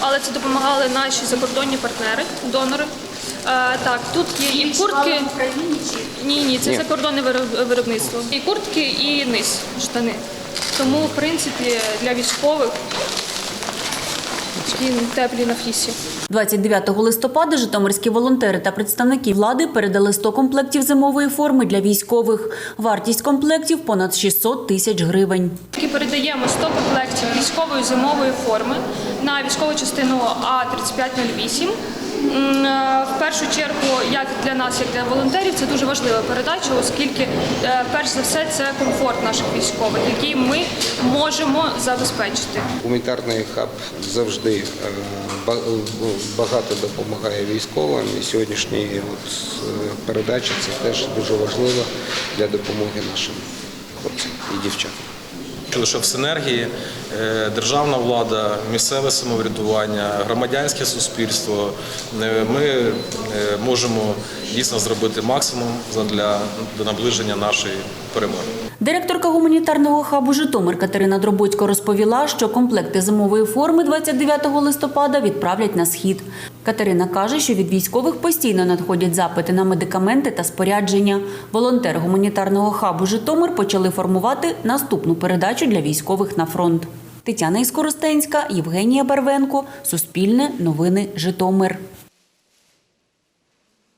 але це допомагали наші закордонні партнери, донори. Е, Так, тут є і куртки. Ні, ні, це закордонне вироб- виробництво. І куртки, і низ штани. Тому, в принципі, для військових такі теплі на флісі. 29 листопада житомирські волонтери та представники влади передали 100 комплектів зимової форми для військових. Вартість комплектів понад 600 тисяч гривень. Передаємо 100 комплектів військової зимової форми на військову частину А3508. Е, В першу чергу, як для нас, як для волонтерів, це дуже важлива передача, оскільки е, перш за все це комфорт наших військових, який ми можемо забезпечити. Гуманітарний хаб завжди е, багато допомагає військовим. І е, передачі це теж дуже важливо для допомоги нашим хлопцям і дівчатам. Лише в синергії е, державна влада, місцеве самоврядування, громадянське суспільство е, ми е, можемо дійсно зробити максимум для наближення нашої перемоги. Директорка гуманітарного хабу Житомир Катерина Дробоцько розповіла, що комплекти зимової форми 29 листопада відправлять на схід. Катерина каже, що від військових постійно надходять запити на медикаменти та спорядження. Волонтери гуманітарного хабу Житомир почали формувати наступну передачу для військових на фронт. Тетяна Іскоростенська, Євгенія Барвенко, Суспільне, Новини Житомир.